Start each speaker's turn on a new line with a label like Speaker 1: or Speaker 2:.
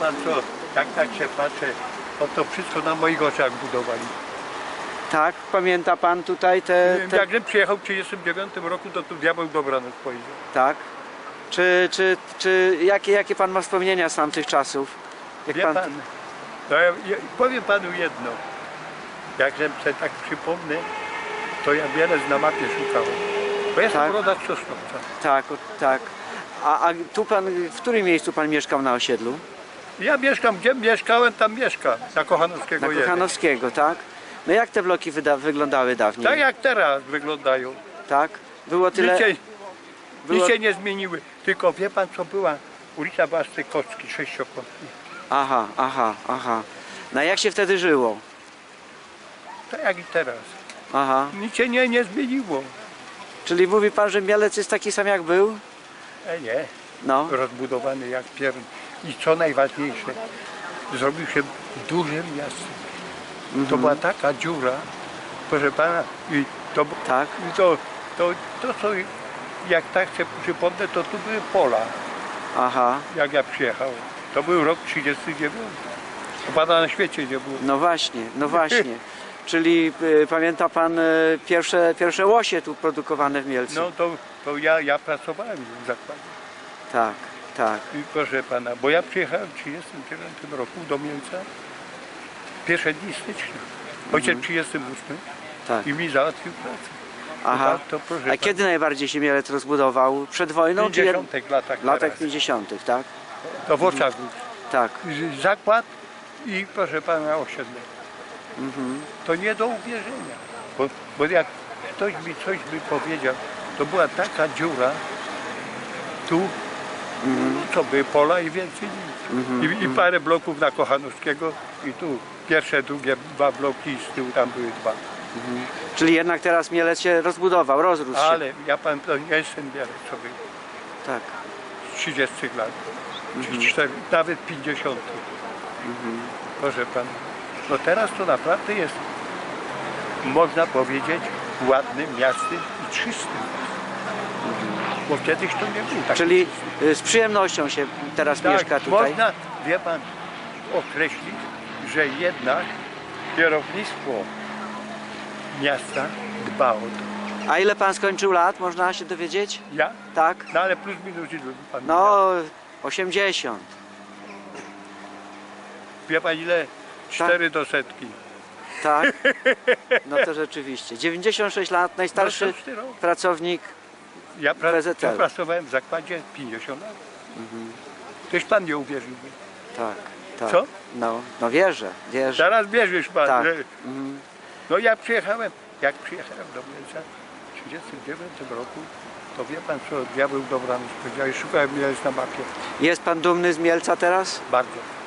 Speaker 1: Pan co, jak tak się patrzę, o to wszystko na moich oczach budowali.
Speaker 2: Tak, pamięta pan tutaj te... te...
Speaker 1: Jak przyjechał w 1939 roku, to tu diabeł dobranoc powiedział.
Speaker 2: Tak. Czy, czy, czy jakie, jakie pan ma wspomnienia z tamtych czasów? Jak
Speaker 1: Wie pan, no ja, ja powiem panu jedno. Jak sobie tak przypomnę, to ja wiele na mapie szukałem. Bo ja
Speaker 2: Tak.
Speaker 1: Sosnowca.
Speaker 2: Tak, tak. A, a tu pan, w którym miejscu pan mieszkał na osiedlu?
Speaker 1: Ja mieszkam, gdzie mieszkałem, tam mieszka. Na Kochanowskiego
Speaker 2: Na
Speaker 1: jeden.
Speaker 2: Kochanowskiego, tak? No jak te bloki wyda- wyglądały dawniej?
Speaker 1: Tak jak teraz wyglądają.
Speaker 2: Tak? Było tyle...
Speaker 1: Nic się,
Speaker 2: było-
Speaker 1: się nie zmieniły. Tylko wie pan co była? Ulica tej kostki, sześciokostki.
Speaker 2: Aha, aha, aha. No jak się wtedy żyło?
Speaker 1: Tak jak i teraz.
Speaker 2: Aha.
Speaker 1: Nic się nie, nie zmieniło.
Speaker 2: Czyli mówi pan, że Mielec jest taki sam jak był?
Speaker 1: E nie,
Speaker 2: No.
Speaker 1: rozbudowany jak pier... I co najważniejsze, zrobił się dużym miastem. To była taka dziura, proszę pana, i to,
Speaker 2: Tak.
Speaker 1: i to, to, to co, jak tak się przypomnę, to tu były pola,
Speaker 2: Aha.
Speaker 1: jak ja przyjechałem. To był rok 39. To pana na świecie nie było.
Speaker 2: No właśnie, no właśnie. Czyli y, pamięta pan y, pierwsze, pierwsze łosie tu produkowane w Mielcu?
Speaker 1: No to, to ja, ja pracowałem w zakładzie.
Speaker 2: Tak, tak.
Speaker 1: I proszę pana, bo ja przyjechałem w 1939 roku do Mielca, pierwsze dni stycznia, ojciec w 38
Speaker 2: tak.
Speaker 1: i mi załatwił pracę.
Speaker 2: Aha.
Speaker 1: tak, to
Speaker 2: A kiedy najbardziej się Mielec rozbudował? Przed wojną? czy jed-
Speaker 1: 50 latach,
Speaker 2: latach
Speaker 1: teraz.
Speaker 2: 50., tak?
Speaker 1: To w oczach był.
Speaker 2: Tak.
Speaker 1: Zakład i proszę pana osiedle.
Speaker 2: Mhm.
Speaker 1: To nie do uwierzenia. Bo, bo jak ktoś mi coś by powiedział, to była taka dziura, tu co by pola i więcej nic. I, I parę bloków na Kochanowskiego i tu pierwsze, drugie dwa bloki i z tyłu tam były dwa.
Speaker 2: Czyli jednak teraz Mielec się rozbudował, rozrósł się.
Speaker 1: Ale ja pan to nie jestem wiele sobie
Speaker 2: Tak.
Speaker 1: z 30 lat, czy 4, nawet 50. Proszę pana. No teraz to naprawdę jest, można powiedzieć, ładnym miastem i czystym. Bo kiedyś to nie było tak.
Speaker 2: Czyli y, z przyjemnością się teraz
Speaker 1: tak,
Speaker 2: mieszka tutaj.
Speaker 1: można, wie pan, określić, że jednak kierownictwo miasta dba o to.
Speaker 2: A ile pan skończył lat, można się dowiedzieć?
Speaker 1: Ja?
Speaker 2: Tak?
Speaker 1: No ale plus minus ile pan
Speaker 2: No, 80.
Speaker 1: Wie pan ile? Cztery do setki.
Speaker 2: Tak? No to rzeczywiście. 96 lat, najstarszy
Speaker 1: No rok.
Speaker 2: pracownik.
Speaker 1: Ja, pra,
Speaker 2: PZL.
Speaker 1: ja pracowałem w zakładzie 50 lat. Toś pan nie uwierzyłby.
Speaker 2: Tak, tak.
Speaker 1: Co?
Speaker 2: No, no wierzę, wierzę.
Speaker 1: Teraz wierzysz pan,
Speaker 2: Tak.
Speaker 1: że...
Speaker 2: Mhm.
Speaker 1: No ja przyjechałem, jak przyjechałem do Mielca w 1939 roku, to wie pan co, diabeł dobranoc powiedział i szukałem Mielec na mapie.
Speaker 2: Jest pan dumny z Mielca teraz?
Speaker 1: Bardzo.